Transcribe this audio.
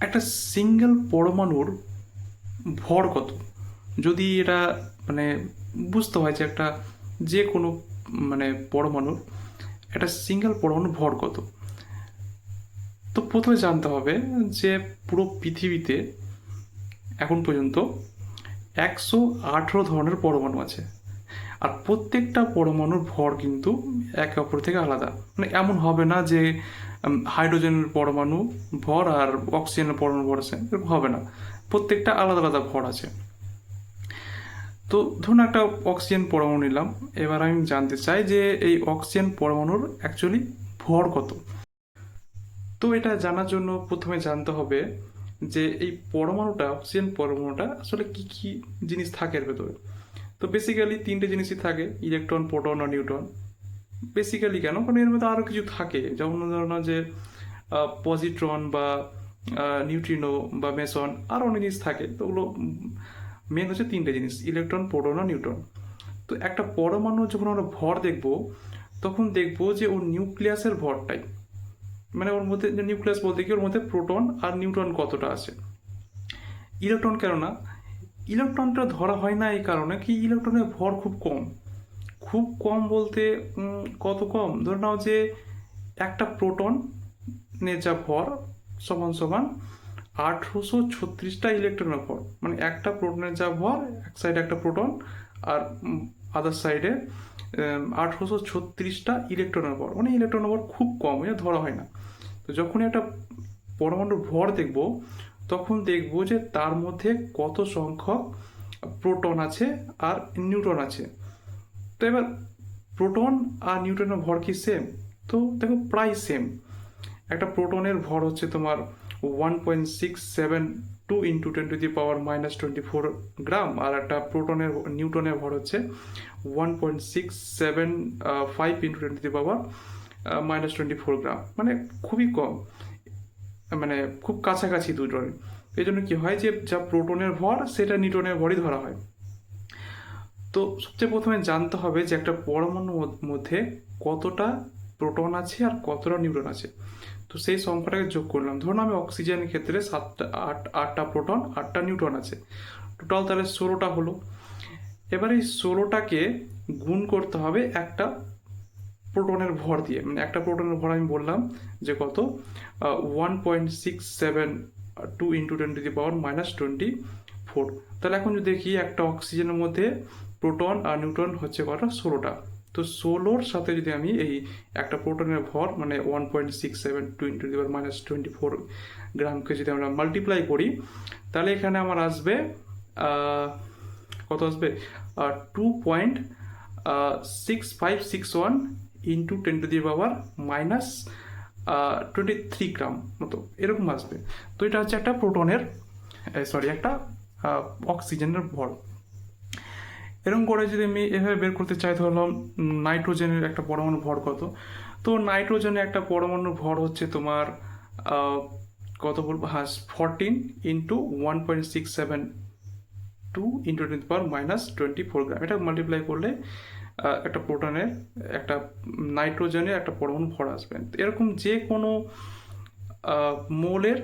একটা সিঙ্গেল পরমাণুর ভর কত? যদি এটা মানে বুঝতে হয় যে একটা যে কোনো মানে পরমাণুর একটা সিঙ্গেল পরমাণুর ভর কত? তো প্রথমে জানতে হবে যে পুরো পৃথিবীতে এখন পর্যন্ত একশো আঠেরো ধরনের পরমাণু আছে। আর প্রত্যেকটা পরমাণুর ভর কিন্তু একে অপর থেকে আলাদা। মানে এমন হবে না যে হাইড্রোজেনের পরমাণু ভর আর অক্সিজেনের পরমাণু ভর আছে, এরকম হবে না। প্রত্যেকটা আলাদা আলাদা ভর আছে। তো ধরুন একটা অক্সিজেন পরমাণু নিলাম, এবার আমি জানতে চাই যে এই অক্সিজেন পরমাণুর অ্যাকচুয়ালি ভর কত? তো এটা জানার জন্য প্রথমে জানতে হবে যে এই পরমাণুটা অক্সিজেন পরমাণুটা আসলে কি কি জিনিস থাকে এর ভেতরে। তো বেসিক্যালি তিনটে জিনিসই থাকে ইলেকট্রন প্রোটন আর নিউট্রন বেসিক্যালি কেন? কারণ এর মধ্যে আরও কিছু থাকে। যেমন ধরুন যে পজিট্রন বা নিউট্রিনো বা মেসন আরও অনেক জিনিস থাকে। তো ওগুলো মেন হচ্ছে তিনটে জিনিস ইলেকট্রন প্রোটন আর নিউট্রন তো একটা পরমাণু যখন আমরা ভর দেখব, তখন দেখব যে ওর নিউক্লিয়াসের ভরটাই। মানে ওর মধ্যে নিউক্লিয়াস বলতে কি? ওর মধ্যে প্রোটন আর নিউট্রন কতটা আছে। ইলেকট্রন কেন না ইলেকট্রনটা ধরা হয় না এই কারণে কি? ইলেকট্রনের ভর খুব কম। খুব কম বলতে কত কম? ধরে নাও যে একটা প্রোটনের যা ভর, সমান সমান আঠেরোশো ছত্রিশটা ইলেকট্রনের ভর। মানে একটা প্রোটনের যা ভর, এক সাইডে একটা প্রোটন আর আদার সাইডে আঠেরোশো ছত্রিশটা ইলেকট্রনের ভর। মানে ইলেকট্রনের ভর খুব কম, এটা ধরা হয় না। তো যখনই একটা পরমাণুর ভর দেখব, তখন দেখব যে তার মধ্যে কত সংখ্যক প্রোটন আছে আর নিউট্রন আছে। তো এবার প্রোটন আর নিউট্রনের ভর কি সেম তো দেখো প্রায় সেম একটা প্রোটনের ভর হচ্ছে তোমার one point six seven two into ten to the power minus twenty four gram আর একটা প্রোটনের নিউটনের ভর হচ্ছে one point six seven five into ten to the power minus twenty four gram মানে খুবই কম। মানে খুব কাছাকাছি দুটোর এই জন্য কী হয় যে যা প্রোটনের ভর, সেটা নিউটনের ভরই ধরা হয়। তো সবচেয়ে প্রথমে জানতে হবে যে একটা পরমাণুর মধ্যে কতটা প্রোটন আছে আর কতটা নিউট্রন আছে। তো সেই সংখ্যাটাকে যোগ করলাম। ধরুন আমি অক্সিজেনের ক্ষেত্রে সাতটা, আট, আটটা প্রোটন, আটটা নিউট্রন আছে। টোটাল তাহলে ষোলোটা হলো। এবার এই ষোলোটাকে গুণ করতে হবে একটা প্রোটনের ভর দিয়ে। মানে একটা প্রোটনের ভর আমি বললাম যে কত? One point six seven two into twenty the power minus twenty four তাহলে এখন যদি দেখি একটা অক্সিজেনের মধ্যে প্রোটন আর নিউট্রন হচ্ছে কটা ষোলোটা। তো ষোলোর সাথে যদি আমি এই একটা প্রোটনের ভর মানে one point six seven two into the power minus twenty four গ্রামকে যদি আমরা মাল্টিপ্লাই করি, তাহলে এখানে আমার আসবে কত আসবে? Two point six five six one into ten to the power minus twenty three gram মতো। এরকম আসবে। তো এটা হচ্ছে একটা প্রোটনের সরি একটা অক্সিজেনের ভর। এরকম করে যদি আমি এভাবে বের করতে চাই ধরলাম নাইট্রোজেনের একটা পরমাণু ভর কত? তো নাইট্রোজেনের একটা পরমাণুর ভর হচ্ছে তোমার কত বলব? হ্যাঁ fourteen into one point six seven two into ten power minus twenty four gram এটা মাল্টিপ্লাই করলে একটা প্রোটনের একটা নাইট্রোজেনের একটা পরমাণু ভর আসবে। এরকম যে কোনো মোলের